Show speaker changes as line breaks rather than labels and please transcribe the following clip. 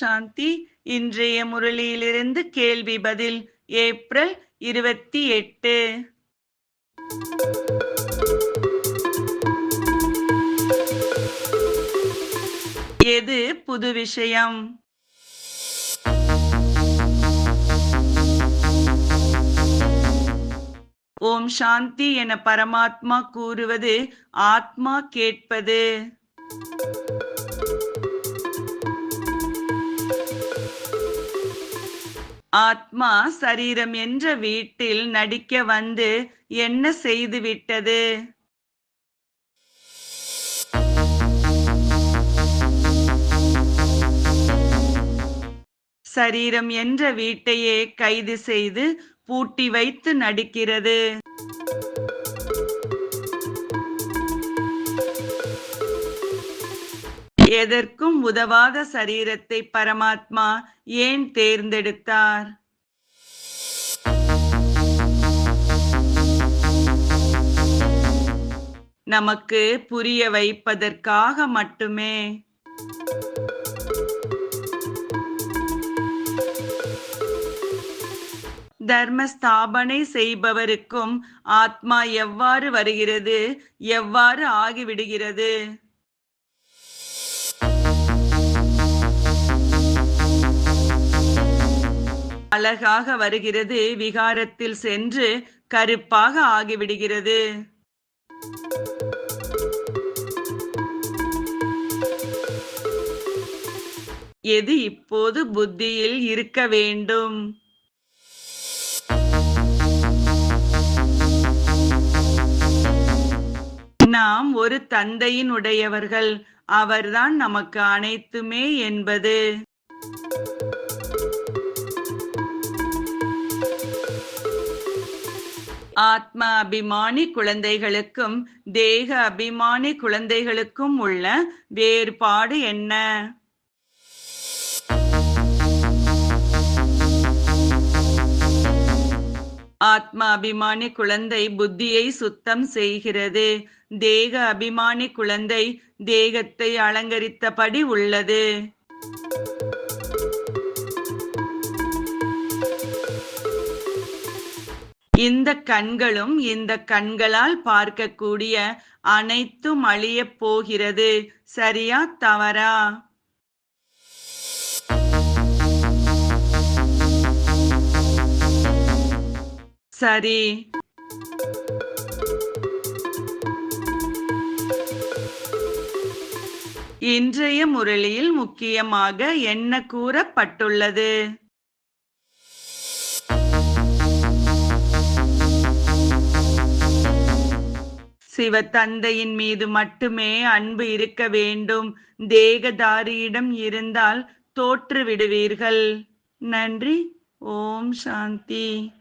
சாந்தி இன்றைய முரளியிலிருந்து கேள்வி பதில் ஏப்ரல் இருபத்தி எட்டு. எது புது விஷயம்? ஓம் சாந்தி என பரமாத்மா கூறுவது ஆத்மா கேட்பது. ஆத்மா சரீரம் என்ற வீட்டில் நடிக்க வந்து என்ன செய்துவிட்டது சரீரம் என்ற வீட்டையே கைது செய்து பூட்டி வைத்து நடிக்கிறது. எதற்கும் உதவாத சரீரத்தை பரமாத்மா ஏன் தேர்ந்தெடுத்தார்? நமக்கு புரிய வைப்பதற்காக மட்டுமே. தர்ம ஸ்தாபனை செய்பவருக்கும் ஆத்மா எவ்வாறு வருகிறது எவ்வாறு ஆகிவிடுகிறது? அழகாக வருகிறது விகாரத்தில் சென்று கருப்பாக ஆகிவிடுகிறது. எது இப்போது புத்தியில் இருக்க வேண்டும்? நாம் ஒரு தந்தையின் உடையவர்கள் அவர்தான் நமக்கு அனைத்துமே என்பது. ஆத்ம அபிமானி குழந்தைகளுக்கும் தேக அபிமானி குழந்தைகளுக்கும் உள்ள வேறுபாடு என்ன? ஆத்ம அபிமானி குழந்தை புத்தியை சுத்தம் செய்கிறது. தேக அபிமானி குழந்தை தேகத்தை அலங்கரித்தபடி உள்ளது. இந்த கண்களும் இந்த கண்களால் பார்க்கக்கூடிய அனைத்தும் அழியப் போகிறது. சரியா தவறா? சரி. இன்றைய முரளியில் முக்கியமாக என்ன கூறப்பட்டுள்ளது? சிவ தந்தையின் மீது மட்டுமே அன்பு இருக்க வேண்டும். தேகதாரியிடம் இருந்தால் தோற்று விடுவீர்கள் நன்றி. ஓம் சாந்தி.